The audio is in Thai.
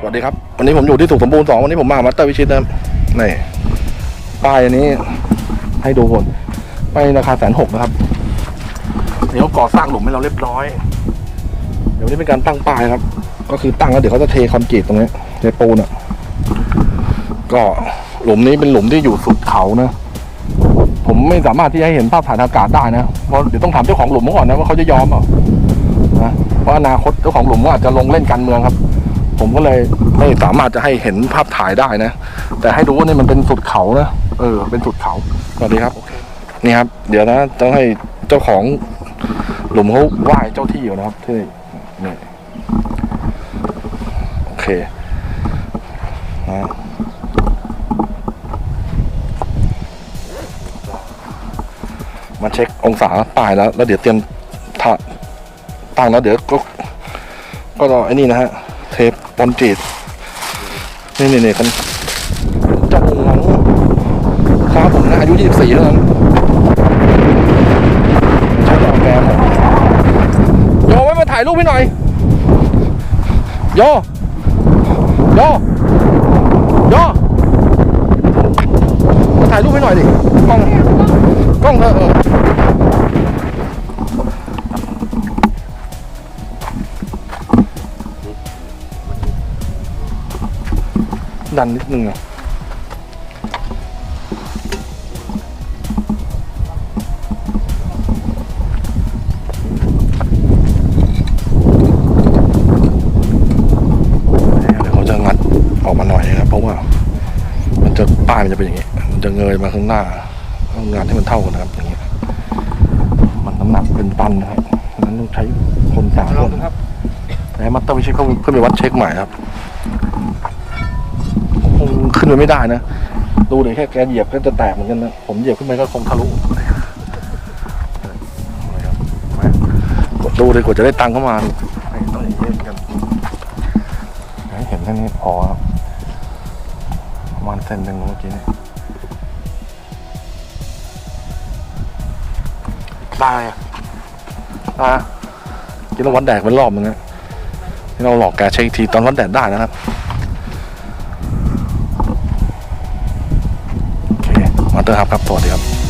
สวัสดีครับ วันนี้ผมอยู่ที่สุขสมบูรณ์สองวันนี้ผมมามาเตอร์วิชิตนะนี่ป้ายอันนี้ ให้ดูก่อนป้ายราคาแสนหกนะครับเดี๋ยวก่อสร้างหลุมให้เราเรียบร้อย เดี๋ยวนี้เป็นการตั้งป้ายครับ ก็คือตั้งแล้วเดี๋ยวเขาจะเทคอนกรีตตรงนี้เทปูนอะ ก็หลุมนี้เป็นหลุมที่อยู่สุดเขานะผมไม่สามารถที่จะเห็นภาพถ่ายอากาศได้นะเพราะเดี๋ยวต้องถามเจ้าของหลุมก่อนนะว่าเขาจะยอมเปล่านะเพราะอนาคตเจ้าของหลุมก็อาจจะลงเล่นการเมืองครับ ผมก็เลยไม่สามารถจะให้เห็นภาพถ่ายได้นะ แต่ให้ดูว่านี่มันเป็นสุดเขานะเออ เป็นสุดเขาสวัสดีครับนี่ครับ เดี๋ยวนะต้องให้เจ้าของหลุมเขาไหว้เจ้าที่อยู่นะครับที่นี่โอเคนะมาเช็คองศาป้ายแล้ว แล้วเดี๋ยวเตรียมถาตั้งแล้วเดี๋ยวก็ก็รอไอ้นี่นะฮะ เทปปอนจีดนี่นี่นี่กันเจ้าของครับผมนะอายุ24เท่านั้นใช่หรอแกหมโยไว้มาถ่ายรูปให้หน่อย โย โย โย มาถ่ายรูปให้หน่อยดิ กล้อง กล้องเธอเออ ดันนิดนึงอะเดี๋ยวเขาจะงัดออกมาหน่อยนะครับเพราะว่ามันจะป้ายมันจะเป็นอย่างนี้มันจะเงยมาข้างหน้าต้องงานให้มันเท่ากันนะครับอย่างนี้มันน้ำหนักเป็นตันนะครับฉะนั้นต้องใช้คนสามคนครับแต่มัตเตอร์วิชิตเขาเพื่อไปวัดเช็คใหม่ครับคง ขึ้นไปไม่ได้นะ ดูเลยแค่แกเหยียบก็จะแตกเหมือนกันนะ ผมเหยียบขึ้นไปก็คงทะลุกดดูเลยกว่าจะได้ตังเข้ามาต้องอย่างนี้กันเห็นแค่นี้พอครับประมาณเซนหนึ่งเมื่อกี้นี่ได้อะอะกินแล้ววันแดกเป็นรอบนึงนะที่เราหลอกแกเช็คอีกทีตอนวันแดดได้นะครับ มอเคมาเตอร์ครับครับสวัสดีครับ